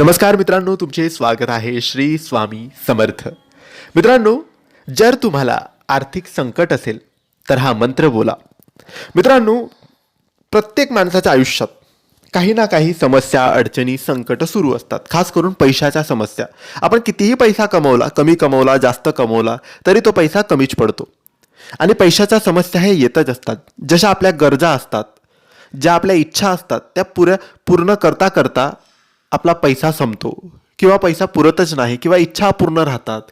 नमस्कार मित्रांनो तुमचे स्वागत आहे श्री स्वामी समर्थ. मित्रांनो जर तुम्हाला आर्थिक संकट असेल तर हा मंत्र बोला. मित्रांनो प्रत्येक माणसाच्या आयुष्यात काही ना काही समस्या अडचणी संकट सुरू असतात. खास करून पैशाच्या समस्या. आपण कितीही पैसा कमवला कमी कमवला जास्त कमवला तरी तो पैसा कमीच पडतो. आणि पैशाच्या समस्या हे येतच असतात. जशा आपल्या गरजा असतात ज्या आपल्या इच्छा असतात त्या पुऱ्या पूर्ण करता करता आपला पैसा संपतो किंवा पैसा पुरतच नाही किंवा इच्छा पूर्ण राहतात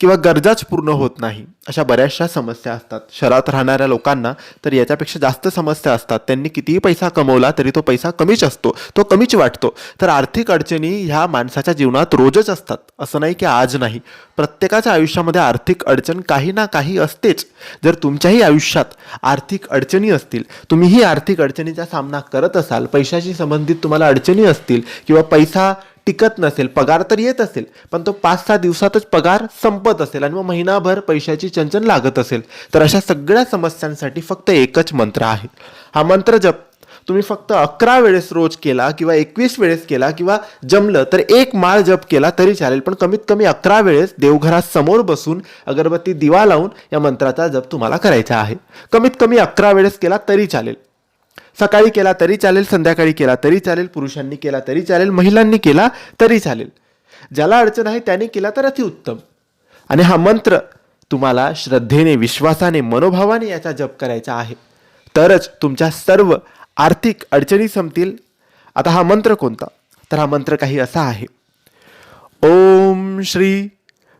किंवा गरजाच पूर्ण होत नाही अशा बऱ्याचशा समस्या असतात. शहरात राहणाऱ्या लोकांना तर याच्यापेक्षा जास्त समस्या असतात. त्यांनी कितीही पैसा कमवला तरी तो पैसा कमीच असतो तो कमीच वाटतो. तर आर्थिक अडचणी ह्या माणसाच्या जीवनात रोजच असतात. असं नाही की आज नाही. प्रत्येकाच्या आयुष्यामध्ये आर्थिक अडचण काही ना काही असतेच. जर तुमच्याही आयुष्यात आर्थिक अडचणी असतील तुम्हीही आर्थिक अडचणीचा सामना करत असाल पैशाशी संबंधित तुम्हाला अडचणी असतील किंवा पैसा टिकत नसेल पगार तर येत असेल पण तो पाच सहा दिवसातच पगार संपत असेल आणि मग महिनाभर पैशाची चंचन लागत असेल तर अशा सगळ्या समस्यांसाठी फक्त एकच मंत्र आहे. हा मंत्र जप. तुम्ही फक्त अकरा वेळेस रोज केला किंवा एकवीस वेळेस केला किंवा जमलं तर एक माळ जप केला तरी चालेल पण कमीत कमी अकरा वेळेस देवघरासमोर बसून अगरबत्ती दिवा लावून या मंत्राचा जप तुम्हाला करायचा आहे. कमीत कमी अकरा वेळेस केला तरी चालेल. सकाळी केला तरी चालेल संध्याकाळी केला तरी चालेल पुरुषांनी केला तरी चालेल महिलांनी केला तरी चालेल. ज्याला अडचण आहे त्याने केला तर अतिउत्तम आणि हा मंत्र तुम्हाला श्रद्धेने विश्वासाने मनोभावाने याचा जप करायचा आहे. तरच तुमच्या सर्व आर्थिक अडचणी संपतील. आता हा मंत्र कोणता? तर हा मंत्र काही असा आहे. ओम श्री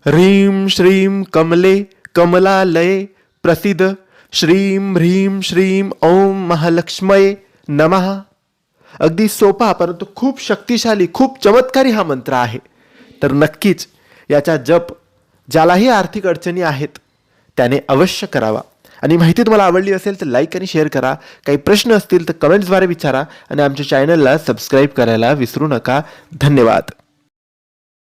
ह्रीं श्रीं कमले कमलालये प्रसिद्ध श्रीं ह्रीम श्रीं ओम महालक्ष्मय नमः. अगदी सोपा परंतु खूप शक्तिशाली खूप चमत्कारी हा मंत्र आहे. तर नक्कीच याचा जप ज्यालाही आर्थिक अडचणी आहेत त्याने अवश्य करावा. आणि माहिती तुम्हाला आवडली असेल तर लाईक आणि शेअर करा. काही प्रश्न असतील तर कमेंट्सद्वारे विचारा. आणि आमच्या चॅनलला सबस्क्राईब करायला विसरू नका. धन्यवाद.